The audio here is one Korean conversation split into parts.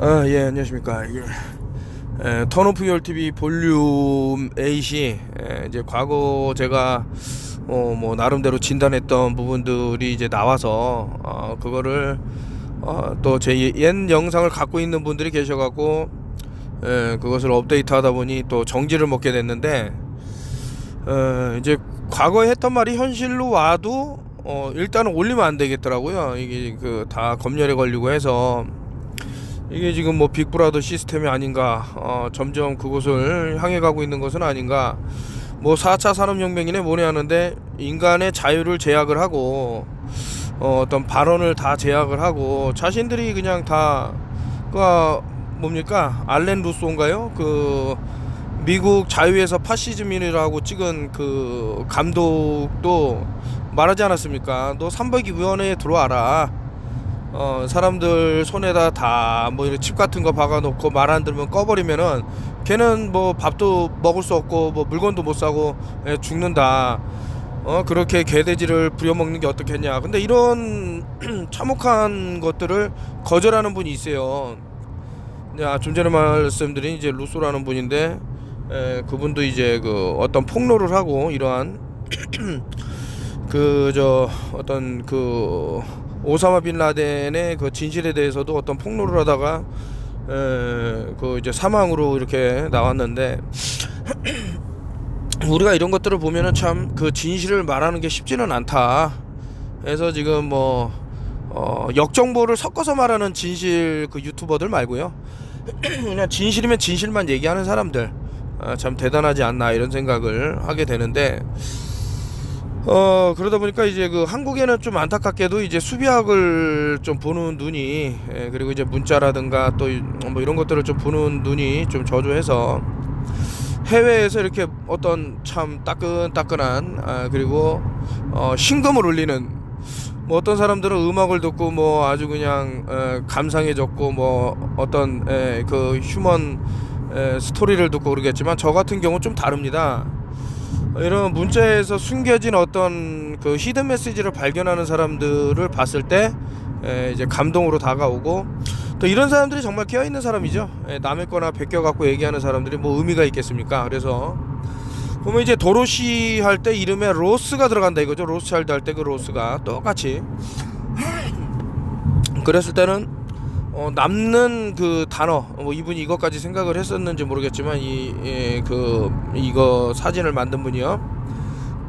아, 예, 안녕하십니까. 예. 에, 턴오프 열TV 볼륨 8이 에, 이제 과거 제가 어, 뭐 나름대로 진단했던 부분들이 이제 나와서 어, 그거를 어, 또 제 옛 영상을 갖고 있는 분들이 계셔갖고 에, 그것을 업데이트 하다 보니 또 정지를 먹게 됐는데 어, 이제 과거에 했던 말이 현실로 와도 어, 일단은 올리면 안 되겠더라고요. 이게 그 다 검열에 걸리고 해서 이게 지금 뭐 빅브라더 시스템이 아닌가 어, 점점 그곳을 향해 가고 있는 것은 아닌가. 뭐 4차 산업혁명이네 뭐네 하는데 인간의 자유를 제약을 하고 어, 어떤 발언을 다 제약을 하고 자신들이 그냥 다그 뭡니까? 알렌 루소인가요? 그 미국 자유에서 파시즘이라고 찍은 그 감독도 말하지 않았습니까? 너 300위 위원회에 들어와라 어, 사람들 손에다 다 뭐 칩 같은 거 박아놓고 말 안 들으면 꺼버리면은 걔는 뭐 밥도 먹을 수 없고 뭐 물건도 못 사고 예, 죽는다. 어 그렇게 개돼지를 부려먹는 게 어떻겠냐. 근데 이런 참혹한 것들을 거절하는 분이 있어요. 네, 아, 좀 전에 말씀드린 이제 루소라는 분인데 에, 그분도 이제 그 어떤 폭로를 하고 이러한 그 저 어떤 그 오사마 빈 라덴의 그 진실에 대해서도 어떤 폭로를 하다가 에, 그 이제 사망으로 이렇게 나왔는데 우리가 이런 것들을 보면은 참 그 진실을 말하는 게 쉽지는 않다. 그래서 지금 뭐 어, 역정보를 섞어서 말하는 진실 그 유튜버들 말고요. 그냥 진실이면 진실만 얘기하는 사람들 아, 참 대단하지 않나 이런 생각을 하게 되는데 어 그러다 보니까 이제 그 한국에는 좀 안타깝게도 이제 수비학을 좀 보는 눈이 예, 그리고 이제 문자라든가 또 뭐 이런 것들을 좀 보는 눈이 좀 저조해서 해외에서 이렇게 어떤 참 따끈따끈한 아, 그리고 어, 신금을 울리는 뭐 어떤 사람들은 음악을 듣고 뭐 아주 그냥 에, 감상해졌고 뭐 어떤 에, 그 휴먼 에, 스토리를 듣고 그러겠지만 저 같은 경우 좀 다릅니다. 이런 문자에서 숨겨진 어떤 그 히든 메시지를 발견하는 사람들을 봤을 때 에, 이제 감동으로 다가오고 또 이런 사람들이 정말 깨어 있는 사람이죠. 에, 남의 거나 베껴 갖고 얘기하는 사람들이 뭐 의미가 있겠습니까? 그래서 보면 이제 도로시 할 때 이름에 로스가 들어간다 이거죠. 로스차일드 할 때 그 로스가 똑같이 그랬을 때는 어, 남는 그 단어 뭐 이분이 이것까지 생각을 했었는지 모르겠지만 이그 이거 사진을 만든 분이요.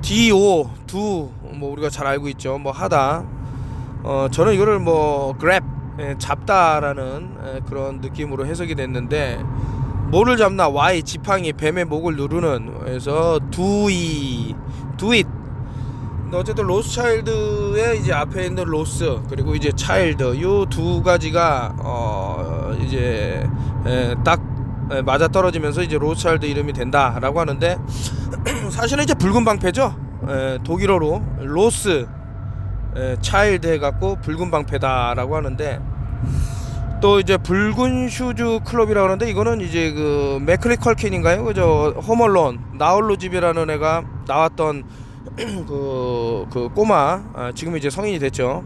do do 뭐 우리가 잘 알고 있죠. 뭐 하다. 어 저는 이거를 뭐 grab 예, 잡다라는 예, 그런 느낌으로 해석이 됐는데 뭐를 잡나 Y 지팡이 뱀의 목을 누르는 그래서 do do it 어쨌든 로스차일드의 이제 앞에 있는 로스 그리고 이제 차일드 요두 가지가 어 이제 에, 딱 에, 맞아 떨어지면서 이제 로스차일드 이름이 된다라고 하는데 사실은 이제 붉은 방패죠 에, 독일어로 로스 에, 차일드 해갖고 붉은 방패다라고 하는데 또 이제 붉은 슈즈 클럽이라고 하는데 이거는 이제 그 맥클리 컬킨인가요? 그저 홈얼론 나홀로 집이라는 애가 나왔던 그, 그 꼬마 아, 지금 이제 성인이 됐죠.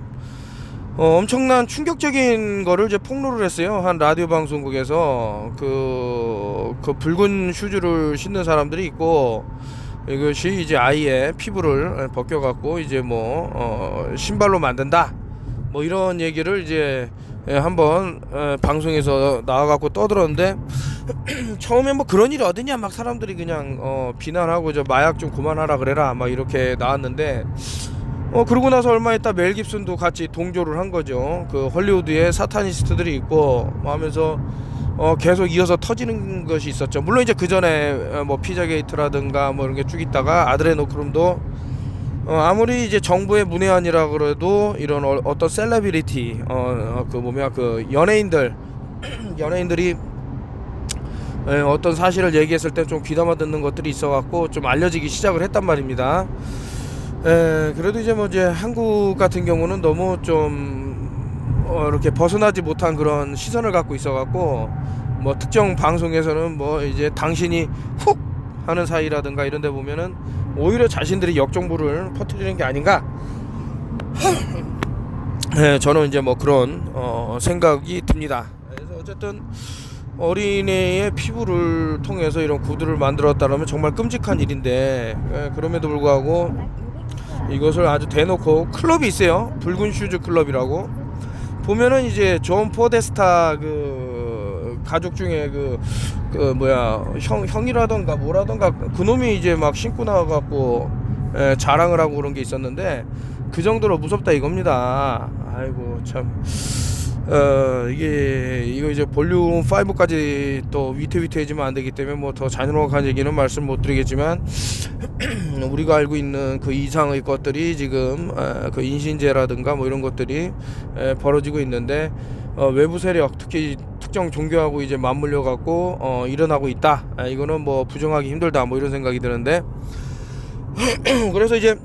어, 엄청난 충격적인 거를 이제 폭로를 했어요. 한 라디오 방송국에서 그, 그 붉은 슈즈를 신는 사람들이 있고 이것이 이제 아이의 피부를 벗겨갖고 이제 뭐 어, 신발로 만든다. 뭐 이런 얘기를 이제 예, 한번 에, 방송에서 나와갖고 떠들었는데 처음에 뭐 그런 일이 어디냐 막 사람들이 그냥 어, 비난하고 저 마약 좀 그만하라 그래라 막 이렇게 나왔는데 어 그러고 나서 얼마 있다 멜 깁슨도 같이 동조를 한 거죠. 그 헐리우드에 사타니스트들이 있고 뭐 하면서 어 계속 이어서 터지는 것이 있었죠. 물론 이제 그 전에 뭐 피자 게이트라든가 뭐 이런 게 쭉 있다가 아드레노크룸도 어, 아무리 이제 정부의 문외한이라 그래도 이런 어, 어떤 셀러비리티 어, 그 뭐냐 그 연예인들 연예인들이 에, 어떤 사실을 얘기했을 때 좀 귀담아 듣는 것들이 있어갖고 좀 알려지기 시작을 했단 말입니다. 에, 그래도 이제 뭐 이제 한국 같은 경우는 너무 좀 어, 이렇게 벗어나지 못한 그런 시선을 갖고 있어갖고 뭐 특정 방송에서는 뭐 이제 당신이 훅 하는 사이라든가 이런데 보면은 오히려 자신들이 역정보를 퍼뜨리는 게 아닌가? 네, 저는 이제 뭐 그런 어, 생각이 듭니다. 그래서 어쨌든 어린애의 피부를 통해서 이런 구두를 만들었다면 정말 끔찍한 일인데 예, 그럼에도 불구하고 이것을 아주 대놓고 클럽이 있어요. 붉은 슈즈 클럽이라고 보면은 이제 존 포데스타 그 가족 중에 그, 그 뭐야 형 형이라던가 뭐라던가 그 놈이 이제 막 신고 나와갖고 예, 자랑을 하고 그런 게 있었는데 그 정도로 무섭다 이겁니다. 아이고 참. 어 이게 이거 이제 볼륨 5까지 또 위태위태해지면 안 되기 때문에 뭐 더 잔인한 얘기는 말씀 못 드리겠지만 우리가 알고 있는 그 이상의 것들이 지금 어, 그 인신제라든가 뭐 이런 것들이 에, 벌어지고 있는데 어, 외부 세력 특히 특정 종교하고 이제 맞물려 갖고 어, 일어나고 있다. 아, 이거는 뭐 부정하기 힘들다 뭐 이런 생각이 드는데 그래서 이제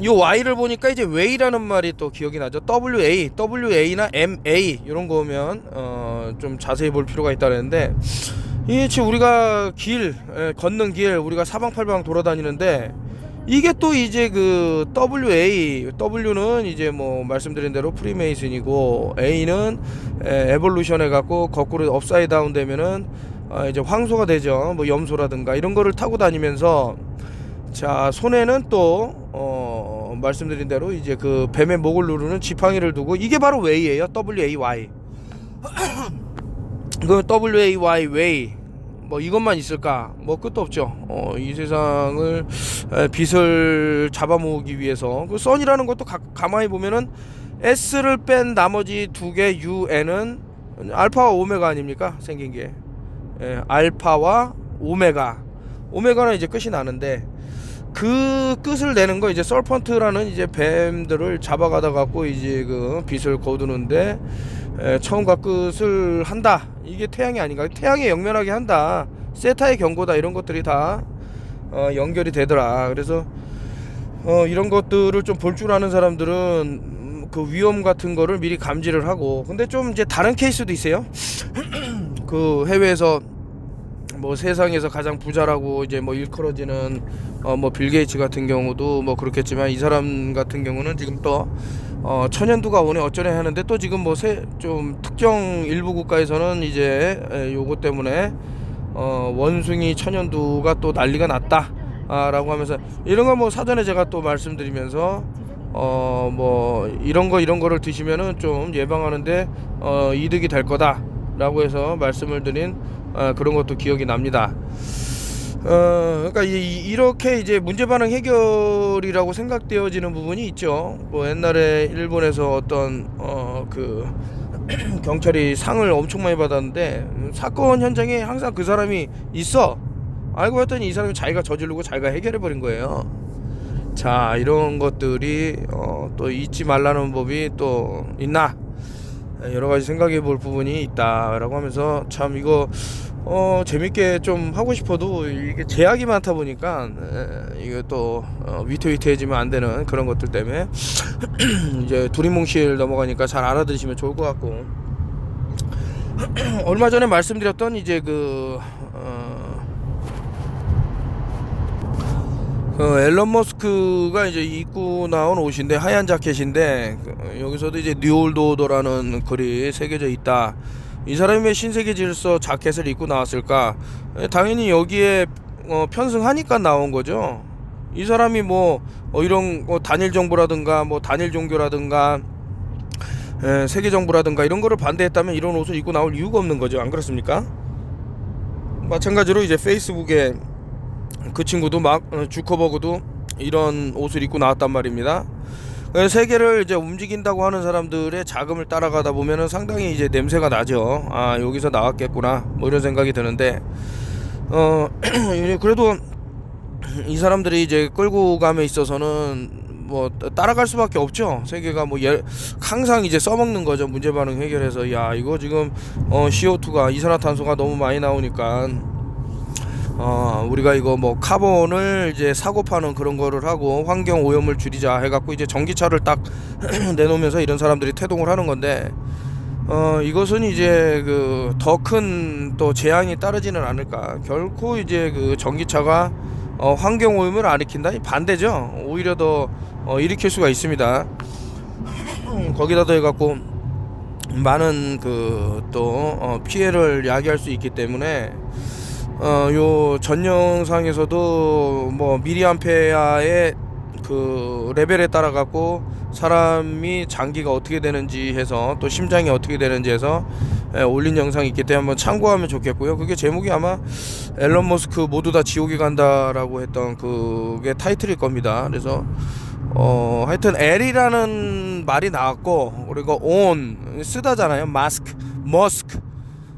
이 Y를 보니까 이제 Way라는 말이 또 기억이 나죠. WA, WA나 MA 이런 거면 어, 좀 자세히 볼 필요가 있다는데 이게 지금 우리가 길 에, 걷는 길 우리가 사방팔방 돌아다니는데 이게 또 이제 그 WA, W는 이제 뭐 말씀드린 대로 프리메이슨이고 A는 에, 에볼루션 해갖고 거꾸로 업사이드 다운 되면은 어, 이제 황소가 되죠. 뭐 염소라든가 이런 거를 타고 다니면서 자 손에는 또 어, 말씀드린 대로 이제 그 뱀의 목을 누르는 지팡이를 두고 이게 바로 웨이예요. W A Y. 그 W A Y 웨이 뭐 이것만 있을까? 뭐 끝도 없죠. 어, 이 세상을 에, 빛을 잡아모으기 위해서 그 선이라는 것도 가, 가만히 보면은 S를 뺀 나머지 두 개 UN은 알파와 오메가 아닙니까? 생긴 게 예, 알파와 오메가 오메가는 이제 끝이 나는데 그 끝을 내는 거 이제 설펀트라는 이제 뱀들을 잡아가다 갖고 이제 그 빛을 거두는데 에, 처음과 끝을 한다. 이게 태양이 아닌가? 태양에 영면하게 한다. 세타의 경고다 이런 것들이 다 어, 연결이 되더라. 그래서 어, 이런 것들을 좀 볼 줄 아는 사람들은 음, 그 위험 같은 거를 미리 감지를 하고 근데 좀 이제 다른 케이스도 있어요. 그 해외에서 뭐 세상에서 가장 부자라고 이제 뭐 일컬어지는 어 뭐 빌 게이츠 같은 경우도 뭐 그렇겠지만 이 사람 같은 경우는 지금 또 어 천연두가 오네 어쩌네 하는데 또 지금 뭐 세 좀 특정 일부 국가에서는 이제 에, 요거 때문에 어 원숭이 천연두가 또 난리가 났다 아, 라고 하면서 이런 거 뭐 사전에 제가 또 말씀드리면서 어 뭐 이런 거 이런 거를 드시면은 좀 예방하는데 어 이득이 될 거다라고 해서 말씀을 드린 어, 그런 것도 기억이 납니다. 어, 그러니까 이, 이렇게 이제 문제 반응 해결이라고 생각되어지는 부분이 있죠. 뭐 옛날에 일본에서 어떤 어, 그 경찰이 상을 엄청 많이 받았는데 음, 사건 현장에 항상 그 사람이 있어. 알고 봤더니 이 사람이 자기가 저지르고 자기가 해결해 버린 거예요. 자 이런 것들이 어, 또 잊지 말라는 법이 또 있나 여러 가지 생각해 볼 부분이 있다라고 하면서 참 이거 어 재밌게 좀 하고 싶어도 이게 제약이 많다 보니까 에, 이게 또 어, 위태위태해지면 안 되는 그런 것들 때문에 이제 두리뭉실 넘어가니까 잘 알아들으시면 좋을 것 같고. 얼마 전에 말씀드렸던 이제 그 어, 그 앨런 머스크가 이제 입고 나온 옷인데 하얀 자켓인데 그, 여기서도 이제 뉴올도더라는 글이 새겨져 있다. 이 사람이 왜 신세계 질서 자켓을 입고 나왔을까? 에, 당연히 여기에 어, 편승하니까 나온 거죠. 이 사람이 뭐 어, 이런 뭐 단일 정부라든가 뭐 단일 종교라든가 에, 세계 정부라든가 이런 거를 반대했다면 이런 옷을 입고 나올 이유가 없는 거죠. 안 그렇습니까? 마찬가지로 이제 페이스북에 그 친구도 막 어, 주커버그도 이런 옷을 입고 나왔단 말입니다. 어, 세계를 이제 움직인다고 하는 사람들의 자금을 따라가다 보면은 상당히 이제 냄새가 나죠. 아 여기서 나왔겠구나 뭐 이런 생각이 드는데 어 그래도 이 사람들이 이제 끌고 감에 있어서는 뭐 따라갈 수밖에 없죠. 세계가 뭐 예, 항상 이제 써먹는 거죠. 문제 반응 해결해서 야 이거 지금 어 CO2가 이산화탄소가 너무 많이 나오니까 어, 우리가 이거 뭐 카본을 이제 사고 파는 그런 거를 하고 환경 오염을 줄이자 해갖고 이제 전기차를 딱 내놓으면서 이런 사람들이 태동을 하는 건데 어, 이것은 이제 그 더 큰 또 재앙이 따르지는 않을까. 결코 이제 그 전기차가 어, 환경 오염을 안 일으킨다. 반대죠. 오히려 더 어, 일으킬 수가 있습니다. 거기다 더 해갖고 많은 그 또 피해를 야기할 수 있기 때문에 어요전 영상에서도 뭐 미리암페아의 그 레벨에 따라 갖고 사람이 장기가 어떻게 되는지 해서 또 심장이 어떻게 되는지 해서 예, 올린 영상이 있기 때문에 한번 참고하면 좋겠고요. 그게 제목이 아마 앨런 머스크 모두 다 지옥에 간다라고 했던 그게 타이틀일 겁니다. 그래서 어 하여튼 L이라는 말이 나왔고 그리고 on 쓰다잖아요. 마스크, 머스크,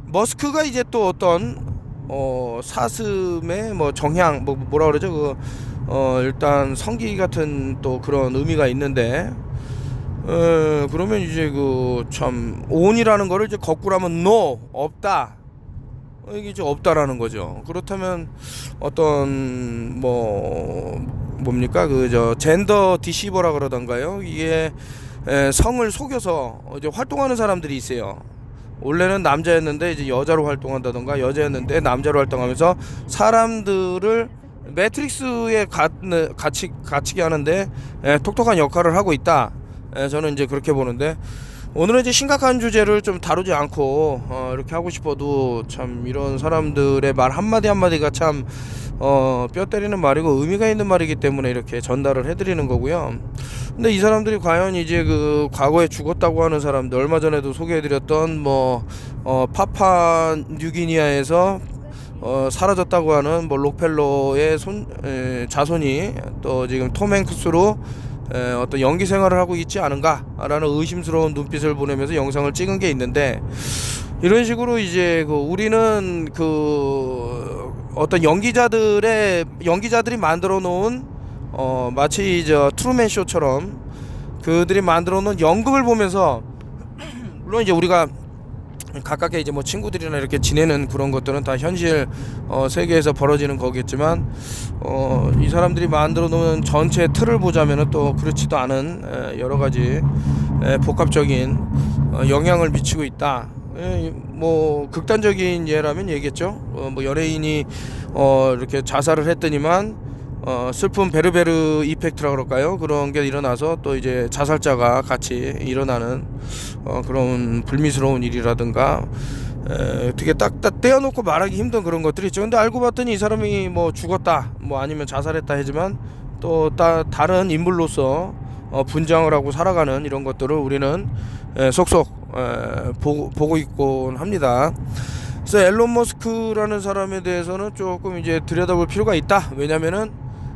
머스크가 이제 또 어떤 어 사슴의 뭐 정향 뭐 뭐라 그러죠? 그 어 일단 성기 같은 또 그런 의미가 있는데 어 그러면 이제 그참 on이라는 거를 이제 거꾸로 하면 no 없다. 어, 이게 이제 없다라는 거죠. 그렇다면 어떤 뭐 뭡니까? 그 저 젠더 디시버라 그러던가요? 이게 에, 성을 속여서 이제 활동하는 사람들이 있어요 원래는 남자였는데 이제 여자로 활동한다던가 여자였는데 남자로 활동하면서 사람들을 매트릭스에 가, 갇히, 갇히게 하는데 에, 똑똑한 역할을 하고 있다. 에, 저는 이제 그렇게 보는데 오늘은 이제 심각한 주제를 좀 다루지 않고 어, 이렇게 하고 싶어도 참 이런 사람들의 말 한마디 한마디가 참 어, 뼈 때리는 말이고 의미가 있는 말이기 때문에 이렇게 전달을 해드리는 거고요. 근데 이 사람들이 과연 이제 그 과거에 죽었다고 하는 사람들 얼마 전에도 소개해드렸던 뭐 어, 파파 뉴기니아에서 어, 사라졌다고 하는 뭐 록펠러의 손 에, 자손이 또 지금 톰 행크스로 에, 어떤 연기 생활을 하고 있지 않은가라는 의심스러운 눈빛을 보내면서 영상을 찍은 게 있는데 이런 식으로 이제 그 우리는 그 어떤 연기자들의 연기자들이 만들어 놓은 어 마치 저 트루맨 쇼처럼 그들이 만들어 놓은 연극을 보면서 물론 이제 우리가 가깝게 이제 뭐 친구들이나 이렇게 지내는 그런 것들은 다 현실 어, 세계에서 벌어지는 거겠지만 어, 이 사람들이 만들어 놓은 전체 틀을 보자면은 또 그렇지도 않은 에, 여러 가지 에, 복합적인 어, 영향을 미치고 있다. 에, 뭐 극단적인 예라면 얘기했죠. 어, 뭐 연예인이 어, 이렇게 자살을 했더니만 어, 슬픈 베르베르 이펙트라 그럴까요? 그런 게 일어나서 또 이제 자살자가 같이 일어나는 어, 그런 불미스러운 일이라든가 에, 어떻게 딱딱 떼어놓고 말하기 힘든 그런 것들이 있죠. 근데 알고 봤더니 이 사람이 뭐 죽었다, 뭐 아니면 자살했다 하지만 또 따, 다른 인물로서 어, 분장을 하고 살아가는 이런 것들을 우리는 에, 속속 에, 보고, 보고 있곤 합니다. 그래서 앨런 머스크라는 사람에 대해서는 조금 이제 들여다볼 필요가 있다. 왜냐면은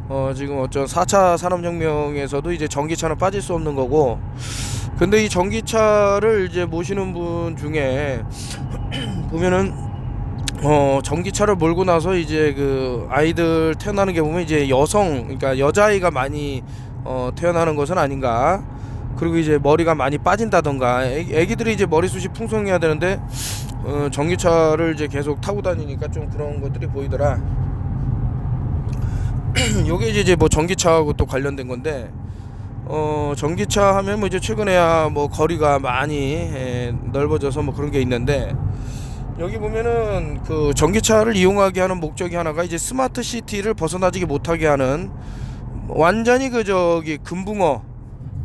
어 지금 어떤 4차 산업혁명에서도 이제 전기차는 빠질 수 없는 거고 근데 이 전기차를 이제 모시는 분 중에 보면은 어 전기차를 몰고 나서 이제 그 아이들 태어나는 게 보면 이제 여성 그러니까 여자아이가 많이 어 태어나는 것은 아닌가 그리고 이제 머리가 많이 빠진다던가 애기, 애기들이 이제 머리숱이 풍성해야 되는데 어 전기차를 이제 계속 타고 다니니까 좀 그런 것들이 보이더라. 요게 이제 뭐 전기차하고 또 관련된 건데 어 전기차 하면 뭐 이제 최근에야 뭐 거리가 많이 에, 넓어져서 뭐 그런 게 있는데 여기 보면은 그 전기차를 이용하게 하는 목적이 하나가 이제 스마트 시티를 벗어나지 못하게 하는 완전히 그 저기 금붕어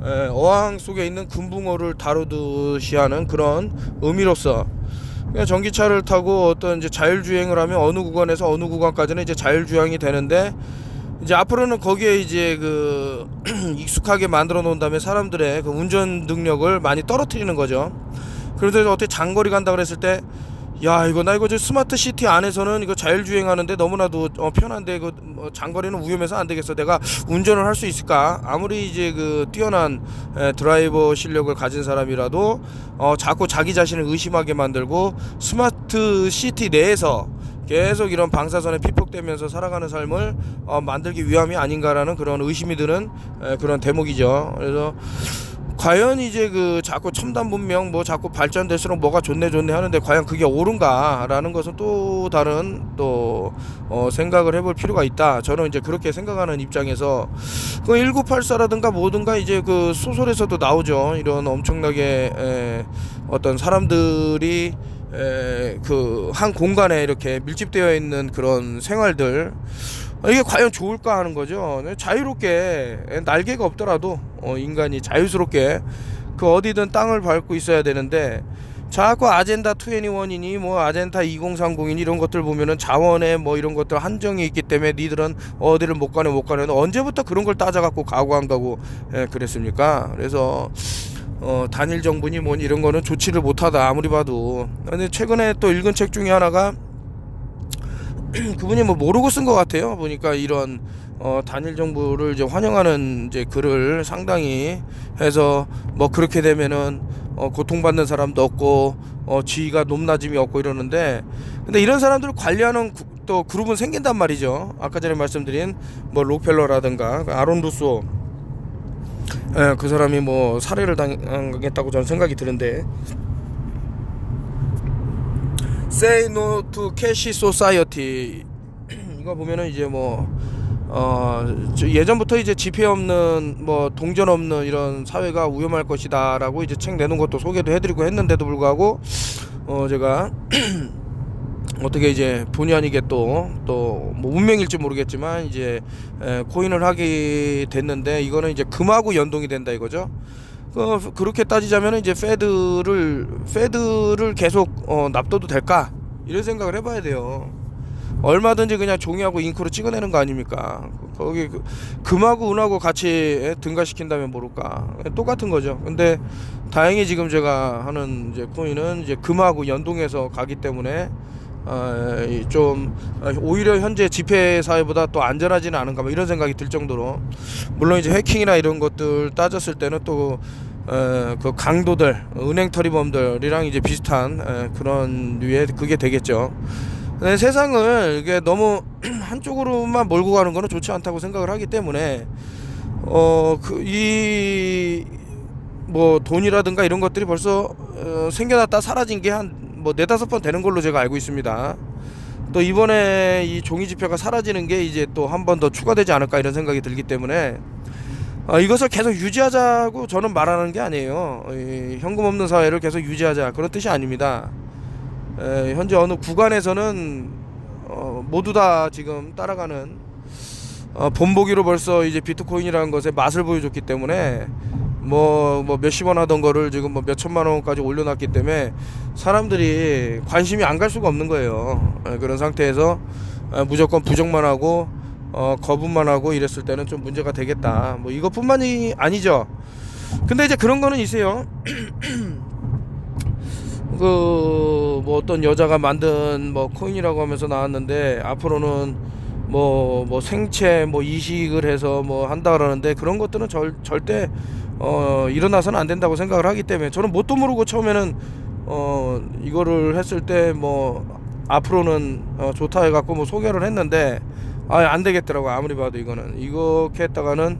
에, 어항 속에 있는 금붕어를 다루듯이 하는 그런 의미로서 그냥 전기차를 타고 어떤 이제 자율주행을 하면 어느 구간에서 어느 구간까지는 이제 자율주행이 되는데 이제 앞으로는 거기에 이제 그 익숙하게 만들어 놓은 다음에 사람들의 그 운전 능력을 많이 떨어뜨리는 거죠. 그래서 어떻게 장거리 간다 그랬을 때, 야 이거 나 이거 저 스마트 시티 안에서는 이거 자율주행하는데 너무나도 어, 편한데 그뭐 장거리는 위험해서 안 되겠어. 내가 운전을 할 수 있을까? 아무리 이제 그 뛰어난 에, 드라이버 실력을 가진 사람이라도 어, 자꾸 자기 자신을 의심하게 만들고 스마트 시티 내에서 계속 이런 방사선에 피폭되면서 살아가는 삶을 어, 만들기 위함이 아닌가라는 그런 의심이 드는 에, 그런 대목이죠. 그래서 과연 이제 그 자꾸 첨단 문명 뭐 자꾸 발전될수록 뭐가 좋네 좋네 하는데 과연 그게 옳은가라는 것은 또 다른 또 어, 생각을 해볼 필요가 있다. 저는 이제 그렇게 생각하는 입장에서 그 1984라든가 뭐든가 이제 그 소설에서도 나오죠. 이런 엄청나게 에, 어떤 사람들이 그한 공간에 이렇게 밀집되어 있는 그런 생활들 이게 과연 좋을까 하는 거죠. 자유롭게 날개가 없더라도 어, 인간이 자유스럽게 그 어디든 땅을 밟고 있어야 되는데 자꾸 아젠다 21이니 뭐 아젠다 2030이니 이런 것들 보면은 자원에 뭐 이런 것들 한정이 있기 때문에 니들은 어디를 못 가네 못 가네 언제부터 그런 걸 따져갖고 가고 예, 그랬습니까 그래서 어, 단일 정부니 뭐니 이런 거는 조치를 못하다 아무리 봐도 근데 최근에 또 읽은 책 중에 하나가 그분이 뭐 모르고 쓴 것 같아요. 보니까 이런 어, 단일 정부를 이제 환영하는 이제 글을 상당히 해서 뭐 그렇게 되면은 어, 고통받는 사람도 없고 어, 지위가 높낮임이 없고 이러는데 근데 이런 사람들을 관리하는 구- 또 그룹은 생긴단 말이죠. 아까 전에 말씀드린 뭐 록펠러라든가 아론 루소. 예, 그 사람이 뭐 살해를 당했다고 저는 생각이 드는데 Say No to Cash Society 이거 보면은 이제 뭐 어, 저 예전부터 이제 지폐 없는 뭐 동전 없는 이런 사회가 위험할 것이다라고 이제 책 내놓은 것도 소개도 해드리고 했는데도 불구하고 어 제가 어떻게 이제 본의 아니게 또 또 뭐 운명일지 모르겠지만 이제 에, 코인을 하게 됐는데 이거는 이제 금하고 연동이 된다 이거죠. 그 그렇게 따지자면 이제 페드를 페드를 계속 어, 납둬도 될까 이런 생각을 해봐야 돼요. 얼마든지 그냥 종이하고 잉크로 찍어내는 거 아닙니까? 거기 그- 금하고 은하고 같이 예, 등가시킨다면 모를까? 예, 똑같은 거죠. 근데 다행히 지금 제가 하는 이제 코인은 이제 금하고 연동해서 가기 때문에 어, 이 좀 어, 오히려 현재 지폐 사회보다 또 안전하지는 않은가 뭐 이런 생각이 들 정도로 물론 이제 해킹이나 이런 것들 따졌을 때는 또 어, 그 강도들 은행 터리범들이랑 이제 비슷한 에, 그런 류의 그게 되겠죠. 네, 세상을 이게 너무 한쪽으로만 몰고 가는 거는 좋지 않다고 생각을 하기 때문에 어그이뭐 돈이라든가 이런 것들이 벌써 어, 생겨났다 사라진 게 한 뭐 네다섯 번 되는 걸로 제가 알고 있습니다. 또 이번에 이 종이 지표가 사라지는 게 이제 또 한 번 더 추가되지 않을까 이런 생각이 들기 때문에 어, 이것을 계속 유지하자고 저는 말하는 게 아니에요. 이 현금 없는 사회를 계속 유지하자 그런 뜻이 아닙니다. 에, 현재 어느 구간에서는 어, 모두 다 지금 따라가는 어, 본보기로 벌써 이제 비트코인이라는 것의 맛을 보여줬기 때문에 뭐, 뭐 몇십 원 하던 거를 지금 뭐 몇천만 원까지 올려놨기 때문에 사람들이 관심이 안 갈 수가 없는 거예요. 에, 그런 상태에서 에, 무조건 부정만 하고 어, 거부만 하고 이랬을 때는 좀 문제가 되겠다. 뭐 이것뿐만이 아니죠. 근데 이제 그런 거는 있어요. 그 뭐 어떤 여자가 만든 뭐 코인이라고 하면서 나왔는데 앞으로는 뭐 뭐 생체 뭐 이식을 해서 뭐 한다 그러는데 그런 것들은 절, 절대 어 일어나서는 안 된다고 생각을 하기 때문에 저는 뭣도 모르고 처음에는 어 이거를 했을 때 뭐 앞으로는 어 좋다 해갖고 뭐 소개를 했는데 아안 되겠더라고 아무리 봐도 이거는. 이렇게 했다가는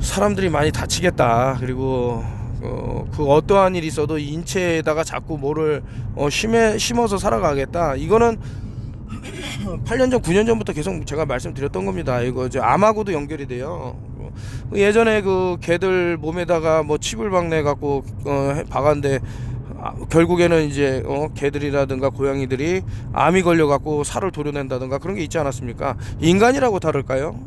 사람들이 많이 다치겠다. 그리고 어, 그 어떠한 일이 있어도 인체에다가 자꾸 뭐를 어, 심해, 심어서 살아가겠다. 이거는 8년 전 9년 전부터 계속 제가 말씀드렸던 겁니다. 이거 이제 암하고도 연결이 돼요. 그 예전에 그 개들 몸에다가 뭐 칩을 박내 갖고 어, 해- 박았는데 아, 결국에는 이제 어, 개들이라든가 고양이들이 암이 걸려 갖고 살을 도려낸다든가 그런 게 있지 않았습니까? 인간이라고 다를까요?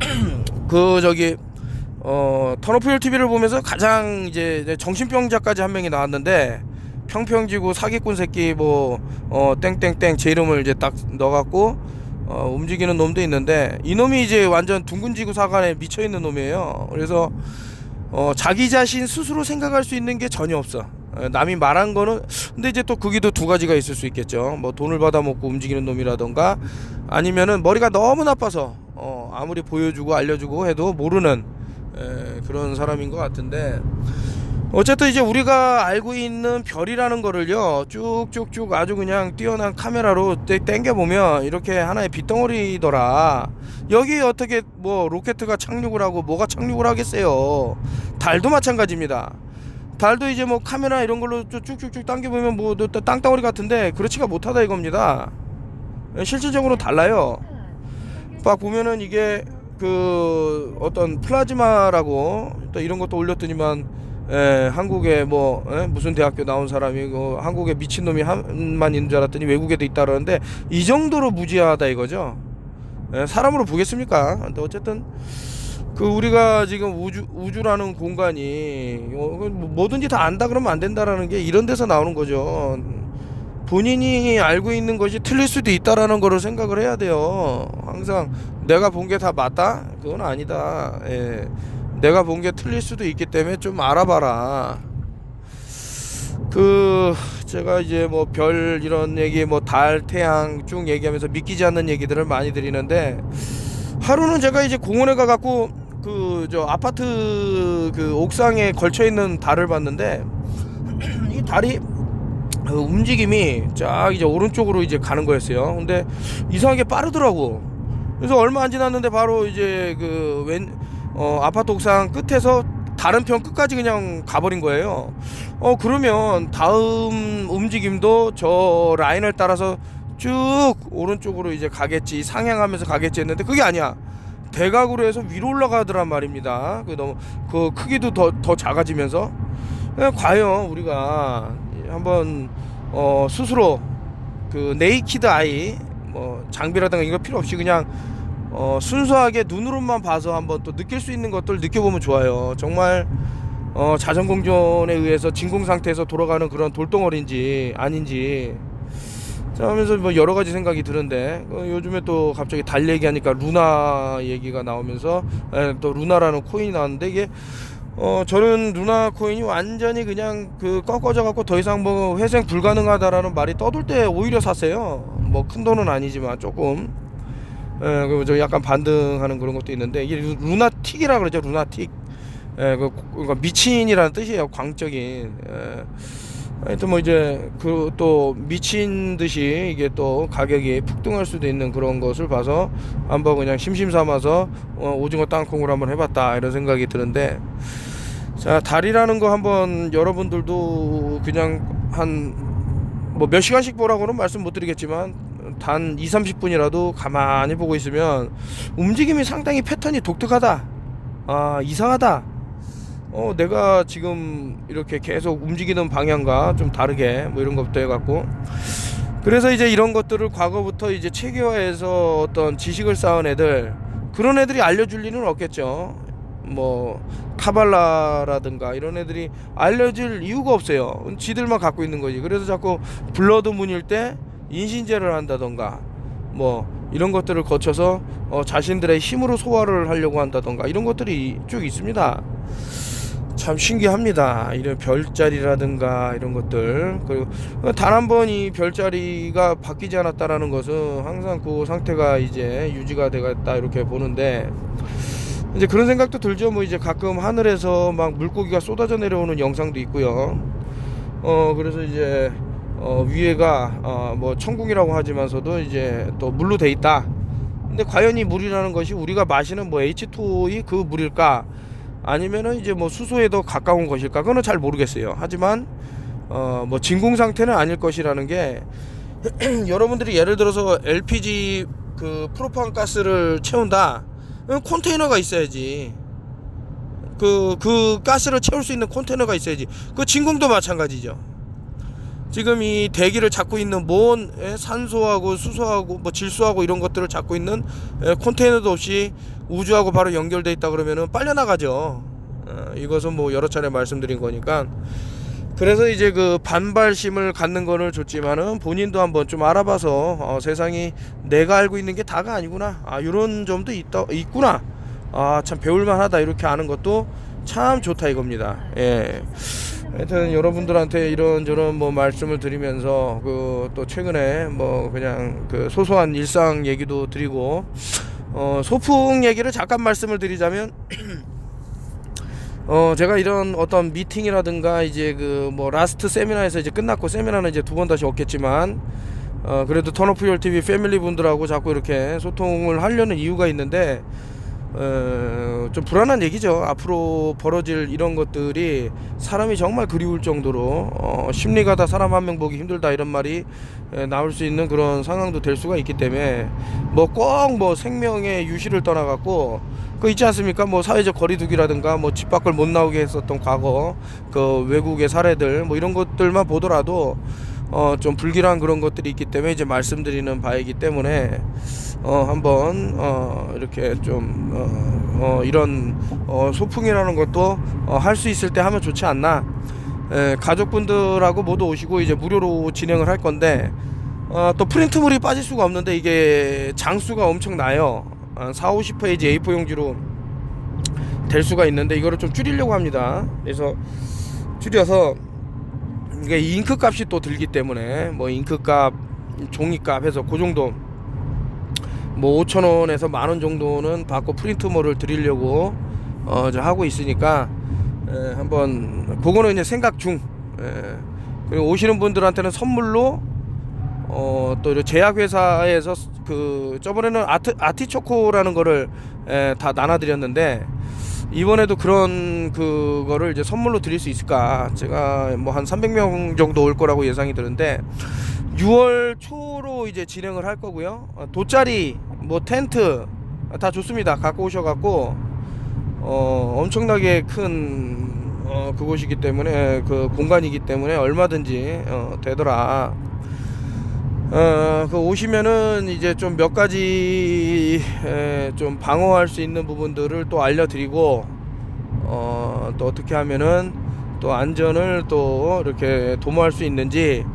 그 저기 어 턴오프힐 TV를 보면서 가장 이제 정신병자까지 한 명이 나왔는데 평평지구 사기꾼 새끼 뭐 어 땡땡땡 제 이름을 이제 딱 넣어갖고 어 움직이는 놈도 있는데 이 놈이 이제 완전 둥근지구 사관에 미쳐 있는 놈이에요. 그래서 어 자기 자신 스스로 생각할 수 있는 게 전혀 없어. 어, 남이 말한 거는 근데 이제 또 그기도 두 가지가 있을 수 있겠죠. 뭐 돈을 받아 먹고 움직이는 놈이라던가 아니면은 머리가 너무 나빠서 어 아무리 보여주고 알려주고 해도 모르는 에, 그런 사람인 것 같은데 어쨌든 이제 우리가 알고 있는 별이라는 거를요 쭉쭉쭉 아주 그냥 뛰어난 카메라로 땡겨 보면 이렇게 하나의 빗덩어리더라. 여기 어떻게 뭐 로켓가 착륙을 하고 뭐가 착륙을 하겠어요? 달도 마찬가지입니다. 달도 이제 뭐 카메라 이런 걸로 쭉- 쭉쭉쭉 당겨 보면 뭐또 땅덩어리 같은데 그렇지가 못하다 이겁니다. 예, 실질적으로 달라요. 막 보면은 이게 그 어떤 플라즈마라고 또 이런 것도 올렸더니만 에, 한국에 뭐 에? 무슨 대학교 나온 사람이 그 한국에 미친 놈이 한만 있는 줄 알았더니 외국에도 있다 그러는데 이 정도로 무지하다 이거죠. 에, 사람으로 보겠습니까? 근데 어쨌든 그 우리가 지금 우주 우주라는 공간이 어, 그 뭐든지 다 안다 그러면 안 된다라는 게 이런 데서 나오는 거죠. 본인이 알고 있는 것이 틀릴 수도 있다라는 거를 생각을 해야 돼요. 항상 내가 본 게 다 맞다? 그건 아니다. 예. 내가 본 게 틀릴 수도 있기 때문에 좀 알아봐라. 그 제가 이제 뭐 별 이런 얘기 뭐 달 태양 쭉 얘기하면서 믿기지 않는 얘기들을 많이 드리는데 하루는 제가 이제 공원에 가 갖고 그 저 아파트 그 옥상에 걸쳐 있는 달을 봤는데 이 달이 그 움직임이 쫙 이제 오른쪽으로 이제 가는 거였어요. 근데 이상하게 빠르더라고. 그래서 얼마 안 지났는데 바로 이제 그 왼 어, 아파트 옥상 끝에서 다른 편 끝까지 그냥 가버린 거예요. 어 그러면 다음 움직임도 저 라인을 따라서 쭉 오른쪽으로 이제 가겠지 상향하면서 가겠지 했는데 그게 아니야. 대각으로 해서 위로 올라가더란 말입니다. 그 너무 그 크기도 더 더 작아지면서 예, 과연 우리가 한번 어 스스로 그 네이키드 아이 뭐 장비라든가 이거 필요 없이 그냥 어 순수하게 눈으로만 봐서 한번 또 느낄 수 있는 것들 느껴보면 좋아요. 정말 어 자전공전에 의해서 진공 상태에서 돌아가는 그런 돌덩어리인지 아닌지. 자 하면서 뭐 여러 가지 생각이 드는데 어, 요즘에 또 갑자기 달 얘기하니까 루나 얘기가 나오면서 에, 또 루나라는 코인이 나왔는데 이게 어 저는 루나 코인이 완전히 그냥 그 꺾어져 갖고 더 이상 뭐 회생 불가능하다라는 말이 떠돌 때 오히려 샀어요. 뭐 큰 돈은 아니지만 조금 예, 그저 약간 반등하는 그런 것도 있는데 이게 루- 루나틱이라 그러죠 루나틱 예, 그, 그러니까 미친이라는 뜻이에요 광적인 예. 하여튼 뭐 이제 그 또 미친 듯이 이게 또 가격이 폭등할 수도 있는 그런 것을 봐서 한번 그냥 심심 삼아서 어, 오징어 땅콩으로 한번 해봤다 이런 생각이 드는데 자 달이라는 거 한번 여러분들도 그냥 한 뭐 몇 시간씩 보라고는 말씀 못 드리겠지만 단 2, 30분이라도 가만히 보고 있으면 움직임이 상당히 패턴이 독특하다. 아, 이상하다. 어, 내가 지금 이렇게 계속 움직이는 방향과 좀 다르게 뭐 이런 것부터 해갖고 그래서 이제 이런 것들을 과거부터 이제 체계화해서 어떤 지식을 쌓은 애들 그런 애들이 알려줄 리는 없겠죠. 뭐 카발라라든가 이런 애들이 알려줄 이유가 없어요. 지들만 갖고 있는 거지. 그래서 자꾸 블러드 문일 때 인신제를 한다던가 뭐 이런 것들을 거쳐서 어, 자신들의 힘으로 소화를 하려고 한다던가 이런 것들이 쭉 있습니다. 참 신기합니다. 이런 별자리라든가 이런 것들 그리고 단 한 번 이 별자리가 바뀌지 않았다라는 것은 항상 그 상태가 이제 유지가 되겠다 이렇게 보는데 이제 그런 생각도 들죠. 뭐 이제 가끔 하늘에서 막 물고기가 쏟아져 내려오는 영상도 있고요. 어 그래서 이제 어 위에가 어 뭐 천국이라고 하지만서도 이제 또 물로 돼 있다. 근데 과연 이 물이라는 것이 우리가 마시는 뭐 H2O 그 물일까? 아니면은 이제 뭐 수소에 더 가까운 것일까? 그거는 잘 모르겠어요. 하지만 어 뭐 진공 상태는 아닐 것이라는 게 여러분들이 예를 들어서 LPG 그 프로판 가스를 채운다. 컨테이너가 있어야지. 그, 그 가스를 채울 수 있는 컨테이너가 있어야지. 그 진공도 마찬가지죠. 지금 이 대기를 잡고 있는 뭔 예, 산소하고 수소하고 뭐 질소하고 이런 것들을 잡고 있는 예, 컨테이너도 없이 우주하고 바로 연결돼 있다 그러면은 빨려 나가죠. 어, 이것은 뭐 여러 차례 말씀드린 거니까. 그래서 이제 그 반발심을 갖는 거를 줬지만은 본인도 한번 좀 알아봐서 어, 세상이 내가 알고 있는 게 다가 아니구나. 아 이런 점도 있다 있구나. 아 참 배울만하다 이렇게 아는 것도 참 좋다 이겁니다. 예. 하여튼 여러분들한테 이런 저런 뭐 말씀을 드리면서 그 또 최근에 뭐 그냥 그 소소한 일상 얘기도 드리고 어 소풍 얘기를 잠깐 말씀을 드리자면 어 제가 이런 어떤 미팅이라든가 이제 그 뭐 라스트 세미나에서 이제 끝났고 세미나는 이제 두 번 다시 없겠지만 어 그래도 턴오프 TV 패밀리 분들하고 자꾸 이렇게 소통을 하려는 이유가 있는데 어, 좀 불안한 얘기죠. 앞으로 벌어질 이런 것들이 사람이 정말 그리울 정도로 어, 심리가 다 사람 한 명 보기 힘들다 이런 말이 에, 나올 수 있는 그런 상황도 될 수가 있기 때문에 뭐 꼭뭐 생명의 유실을 떠나갖고 그 있지 않습니까? 뭐 사회적 거리두기라든가 뭐 집 밖을 못 나오게 했었던 과거 그 외국의 사례들 뭐 이런 것들만 보더라도 어, 좀 불길한 그런 것들이 있기 때문에 이제 말씀드리는 바이기 때문에 어, 한번 어, 이렇게 좀 어, 어, 이런 어, 소풍이라는 것도 어, 할 수 있을 때 하면 좋지 않나. 에, 가족분들하고 모두 오시고 이제 무료로 진행을 할 건데 어, 또 프린트물이 빠질 수가 없는데 이게 장수가 엄청 나요. 한 4, 50페이지 A4 용지로 될 수가 있는데 이거를 좀 줄이려고 합니다. 그래서 줄여서 이게 잉크 값이 또 들기 때문에 뭐 잉크 값, 종이 값 해서 그 정도 뭐 5천 원에서 만 원 정도는 받고 프린트물을 드리려고 어, 하고 있으니까 에, 한번 그거는 이제 생각 중. 에, 그리고 오시는 분들한테는 선물로 어, 또 제약회사에서 그 저번에는 아트 아티초코라는 거를 에, 다 나눠드렸는데 이번에도 그런 그거를 이제 선물로 드릴 수 있을까? 제가 뭐 한 300명 정도 올 거라고 예상이 드는데 6월 초로 이제 진행을 할 거고요. 어, 돗자리, 뭐 텐트 다 좋습니다. 갖고 오셔갖고 어, 엄청나게 큰 어, 그곳이기 때문에 그 공간이기 때문에 얼마든지 어, 되더라. 어, 그 오시면은 이제 좀 몇 가지 에, 좀 방어할 수 있는 부분들을 또 알려드리고 어, 또 어떻게 하면은 또 안전을 또 이렇게 도모할 수 있는지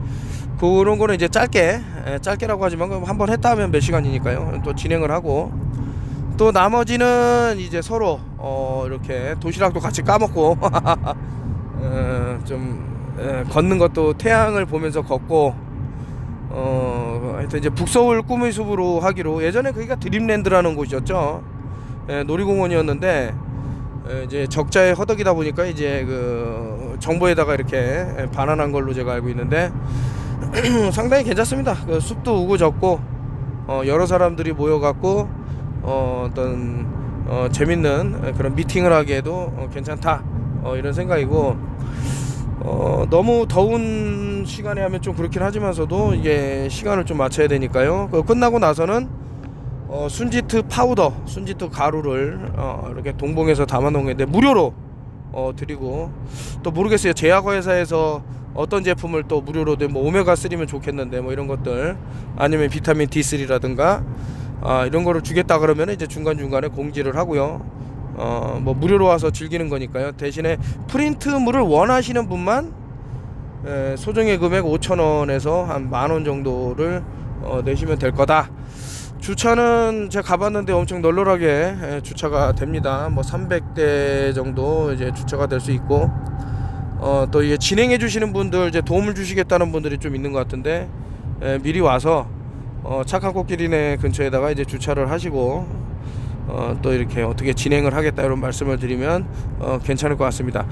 그런 거는 이제 짧게 에, 짧게라고 하지만 한번 했다 하면 몇 시간이니까요. 또 진행을 하고. 또 나머지는 이제 서로 어, 이렇게 도시락도 같이 까먹고 어, 좀 에, 걷는 것도 태양을 보면서 걷고 어 하여튼 이제 북서울 꿈의 숲으로 하기로 예전에 거기가 드림랜드라는 곳이었죠. 예, 놀이공원이었는데 예, 이제 적자의 허덕이다 보니까 이제 그 정보에다가 이렇게 예, 반환한 걸로 제가 알고 있는데 상당히 괜찮습니다. 그 숲도 우고졌고 어, 여러 사람들이 모여갖고 어, 어떤 어, 재밌는 그런 미팅을 하기에도 어, 괜찮다. 어, 이런 생각이고 어, 너무 더운 시간에 하면 좀 그렇긴 하지만서도 이게 시간을 좀 맞춰야 되니까요. 그 끝나고 나서는 어, 순지트 파우더, 순지트 가루를 어, 이렇게 동봉해서 담아놓은 게 무료로 어, 드리고 또 모르겠어요. 제약회사에서 어떤 제품을 또 무료로 뭐 오메가 3면 좋겠는데 뭐 이런 것들 아니면 비타민 D3라든가 아, 이런 거를 주겠다 그러면 이제 중간 중간에 공지를 하고요. 어, 뭐 무료로 와서 즐기는 거니까요. 대신에 프린트물을 원하시는 분만 에, 소정의 금액 5,000원에서 한 만원 정도를 어, 내시면 될 거다. 주차는 제가 가봤는데 엄청 널널하게 에, 주차가 됩니다. 뭐 300대 정도 이제 주차가 될 수 있고 어, 또 이게 진행해 주시는 분들 이제 도움을 주시겠다는 분들이 좀 있는 것 같은데 에, 미리 와서 어, 착한 코끼리네 근처에다가 이제 주차를 하시고 어, 또 이렇게 어떻게 진행을 하겠다 이런 말씀을 드리면 어, 괜찮을 것 같습니다.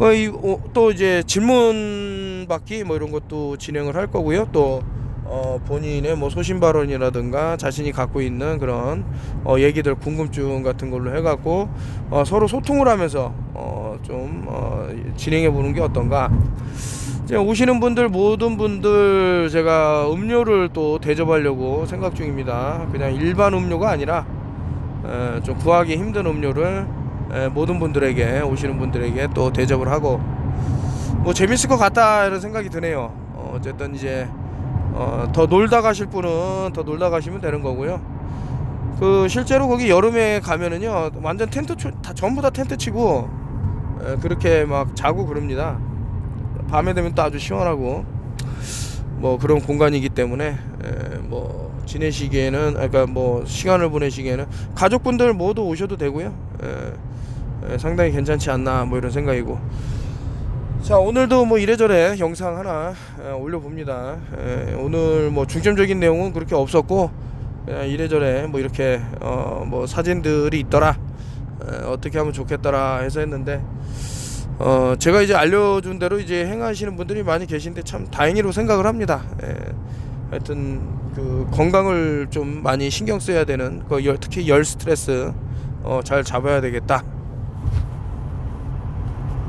어, 이, 어, 또 이제 질문 받기 뭐 이런 것도 진행을 할 거고요. 또 어, 본인의 뭐 소신 발언이라든가 자신이 갖고 있는 그런 어, 얘기들 궁금증 같은 걸로 해갖고 어, 서로 소통을 하면서 어, 좀 어, 진행해 보는 게 어떤가. 이제 오시는 분들 모든 분들 제가 음료를 또 대접하려고 생각 중입니다. 그냥 일반 음료가 아니라 에, 좀 구하기 힘든 음료를 에, 모든 분들에게 오시는 분들에게 또 대접을 하고 뭐 재밌을 것 같다 이런 생각이 드네요. 어, 어쨌든 이제 어, 더 놀다 가실 분은 더 놀다 가시면 되는 거고요. 그 실제로 거기 여름에 가면은요 완전 텐트 초, 다 전부 다 텐트 치고 에, 그렇게 막 자고 그럽니다. 밤에 되면 또 아주 시원하고 뭐 그런 공간이기 때문에 에, 뭐 지내시기에는 아, 그러니까 뭐 시간을 보내시기에는 가족분들 모두 오셔도 되고요. 에, 에, 상당히 괜찮지 않나 뭐 이런 생각이고. 자 오늘도 뭐 이래저래 영상 하나 에, 올려봅니다. 에, 오늘 뭐 중점적인 내용은 그렇게 없었고 이래저래 뭐 이렇게 어, 뭐 사진들이 있더라. 에, 어떻게 하면 좋겠더라 해서 했는데 어 제가 이제 알려준 대로 이제 행하시는 분들이 많이 계신데 참 다행히로 생각을 합니다. 예. 하여튼 그 건강을 좀 많이 신경 써야 되는 그 열, 특히 열 스트레스 어, 잘 잡아야 되겠다.